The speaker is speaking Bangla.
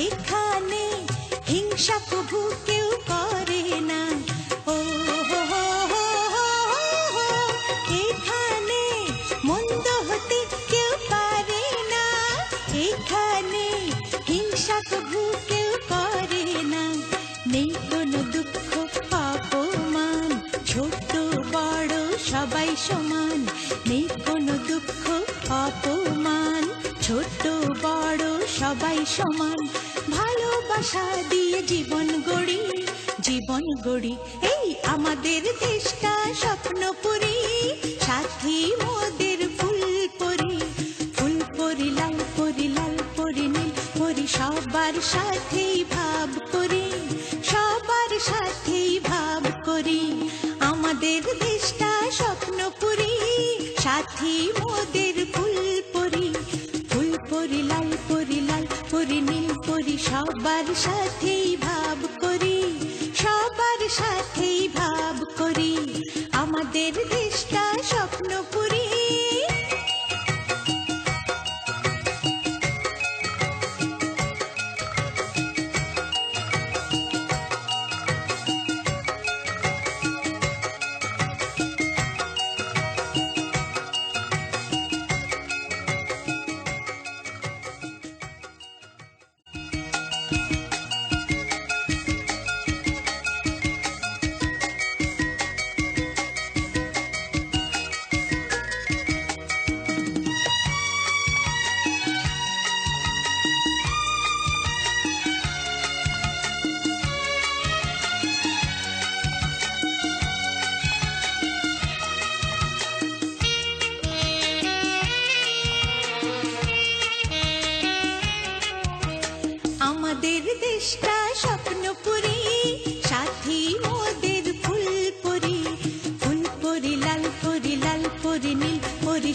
এখানে হিংসা প্রভু কেউ করে না। ও। এখানে মন্দ হতে কেউ পারে না। এখানে হিংসা প্রভু কেউ করে না। নেই কোনো দুঃখ অপমান ছোট, বড়, সবাই সমান। নেই কোনো দুঃখ অপমান ছোট, বড়, সবাই সমান। ভালোবাসা দিয়ে জীবন গড়ি জীবন গড়ি। এই আমাদের দেশটা স্বপ্নপুরী সাথী মোদের ফুল পরি। ফুল পরি, লাল পরি লাল পরি, নীল পরি, সবার সাথেই ভাব করি, সবার সাথেই ভাব করি। আমাদের দেশটা স্বপ্নপুরী সাথী মোদের সবার সাথেই ভাব করি সবার সাথেই ভাব করি আমাদের দেশটা আমাদের